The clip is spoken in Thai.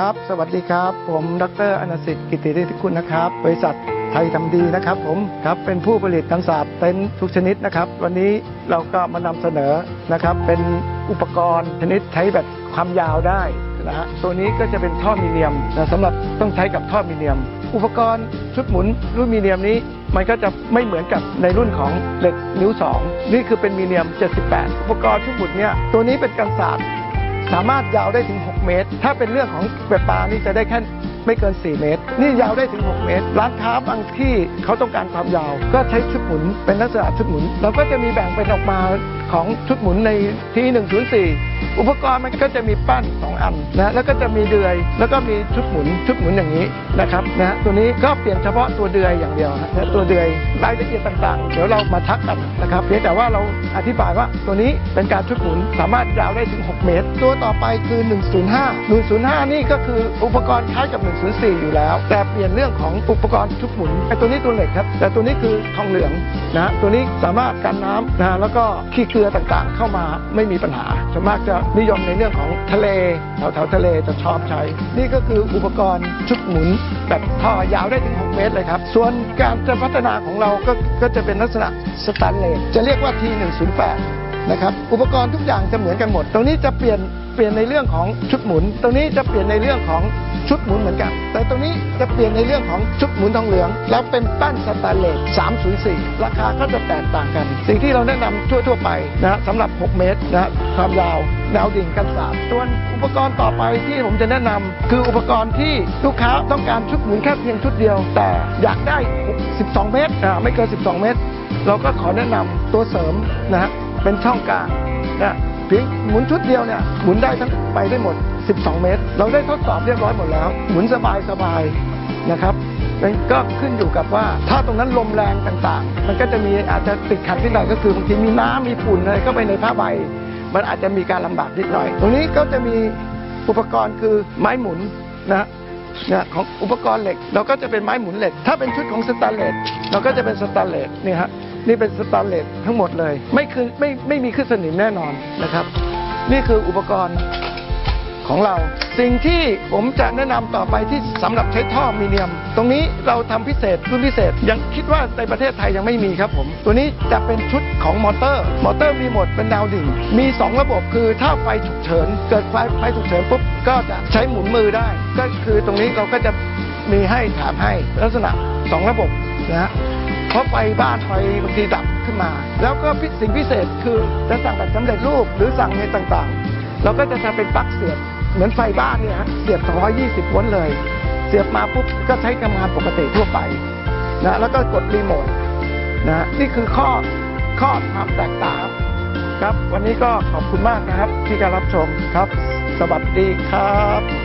ครับ สวัสดีครับ ผมดรอนัสิทธิ์กิติฤทธิคุณนะครับ บริษัทไทยทำดีนะครับ ผมครับเป็นผู้ผลิตกันศาสตร์เต็นท์ทุกชนิดนะครับ วันนี้เราก็มานำเสนอนะครับ เป็นอุปกรณ์ชนิดใช้แบบความยาวได้นะฮะตัวนี้ก็จะเป็นท่อมีเนียมนะสำหรับต้องใช้กับท่อมีเนียม อุปกรณ์ชุดหมุนรุ่นมีเนียมนี้ มันก็จะไม่เหมือนกับในรุ่นของเหล็กนิ้ว 2 นี่คือเป็นมีเนียม 78 อุปกรณ์ชุดหมุนเนี่ยตัวนี้เป็นกันศาสตร์ สามารถยาวได้ถึง 6 เมตร ถ้าเป็นเรื่องของเป็ดปลานี่จะได้แค่ไม่เกิน 4 เมตร นี่ยาวได้ถึง 6 เมตร ร้านค้าบางที่เขาต้องการความยาว ก็ใช้ชุดหมุนเป็นลักษณะชุดหมุน เราก็จะมีแบ่งเป็นออกมา ของชุดหมุนในที่ 104 อุปกรณ์มันก็จะมีปั้น 2 อันนะแล้วก็จะมีเดือย แล้วก็มีชุดหมุนชุดหมุนอย่างนี้นะครับนะตัวนี้ก็เปลี่ยนเฉพาะตัวเดือยอย่างเดียวฮะตัวเดือยรายละเอียดต่างๆ เดี๋ยวเรามาทักกันนะครับเพียงแต่ว่าเราอธิบายว่าตัวนี้เป็นการชุดหมุนสามารถยาวได้ถึง 6 เมตร ตัวต่อไปคือ 105 105 นี่ก็คืออุปกรณ์คล้ายกับ 104 อยู่แล้ว แต่เปลี่ยนเรื่องของอุปกรณ์ชุดหมุนไอ้ตัวนี้ตัวเหล็กครับแต่ตัวนี้คือทองเหลืองนะตัวนี้สามารถกันน้ำนะแล้วก็ขี้เกลือต่างๆ เข้ามาไม่มีปัญหาส่วนมากจะนิยมในเรื่องของทะเลแถวๆทะเลจะชอบใช้ นี่ก็คืออุปกรณ์ชุดหมุนแบบท่อยาวได้ถึง 6 เมตรเลยครับ ส่วนการจะพัฒนาของเราก็ก็จะเป็นลักษณะสแตนเลสจะเรียกว่า T108 นะครับอุปกรณ์ทุกอย่างจะเหมือนกันหมด ตรงนี้จะเปลี่ยนเปลี่ยนในเรื่องของชุดหมุน ตรงนี้จะเปลี่ยนในเรื่องของ ชุดหมุนเหมือนกัน แต่ตรงนี้จะเปลี่ยนในเรื่องของชุดหมุนทองเหลือง แล้วเป็นแป้นสแตนเลส 304 ราคาก็จะแตกต่างกัน สิ่งที่เราแนะนำทั่ว ๆ ไปนะสำหรับ 6 เมตรนะความยาวแนวดิ่งกันศาสตร์ส่วนอุปกรณ์ต่อไปที่ผมจะแนะนำคืออุปกรณ์ที่ลูกค้าต้องการชุดหมุนแค่เพียงชุดเดียว แต่อยากได้ 12 เมตรอ่าไม่เกิน 12 เมตร เราก็ขอแนะนำตัวเสริมนะฮะเป็นช่องกลางนะเพียงหมุนชุดเดียวเนี่ยหมุนได้ทั้ง ไปได้หมด 12 เมตร เราได้ทดสอบเรียบร้อยหมดแล้ว หมุนสบายสบายนะครับมันก็ขึ้นอยู่กับว่า ถ้าตรงนั้นลมแรงต่างๆ มันก็จะมีอาจจะติดขัดนิดหน่อยก็คือบางทีมีน้ำมีฝุ่นอะไรเข้าไปในผ้าใบ มันอาจจะมีการลำบากนิดหน่อย ตรงนี้ก็จะมีอุปกรณ์คือไม้หมุนนะนะของอุปกรณ์เหล็กเราก็จะเป็นไม้หมุนเหล็ก ถ้าเป็นชุดของสแตนเลสเราก็จะเป็นสแตนเลสนี่ฮะนี่เป็นสแตนเลสทั้งหมดเลย ไม่คือไม่ไม่มีขึ้นสนิมแน่นอนนะครับ นี่คืออุปกรณ์ ของเรา สิ่งที่ผมจะแนะนำต่อไปที่สำหรับใช้ท่อมีเนียม ตรงนี้เราทำพิเศษรุ่นพิเศษ ยังคิดว่าในประเทศไทยยังไม่มีครับผม ตัวนี้จะเป็นชุดของมอเตอร์ มอเตอร์มีหมดเป็นดาวดิ่ง มี 2 ระบบคือถ้าไฟฉุกเฉิน เกิดไฟไฟฉุกเฉินปุ๊บก็จะใช้หมุนมือได้ ก็คือตรงนี้เราก็จะมีให้ถามให้ลักษณะ 2 ระบบนะฮะเพราะไฟบ้านไฟบางทีดับขึ้นมา แล้วก็สิ่งพิเศษคือจะสั่งแบบสำเร็จรูปหรือสั่งในต่างๆ เราก็จะทำเป็นปลั๊กเสียบ เหมือนไฟบ้านเนี่ยฮะเสียบ 220 โวลต์เลย เสียบมาปุ๊บก็ใช้ทำงานปกติทั่วไปนะแล้วก็กดรีโมทนะนี่คือข้อข้อความแตกต่างครับ วันนี้ก็ขอบคุณมากนะครับ ที่การรับชมครับ สวัสดีครับ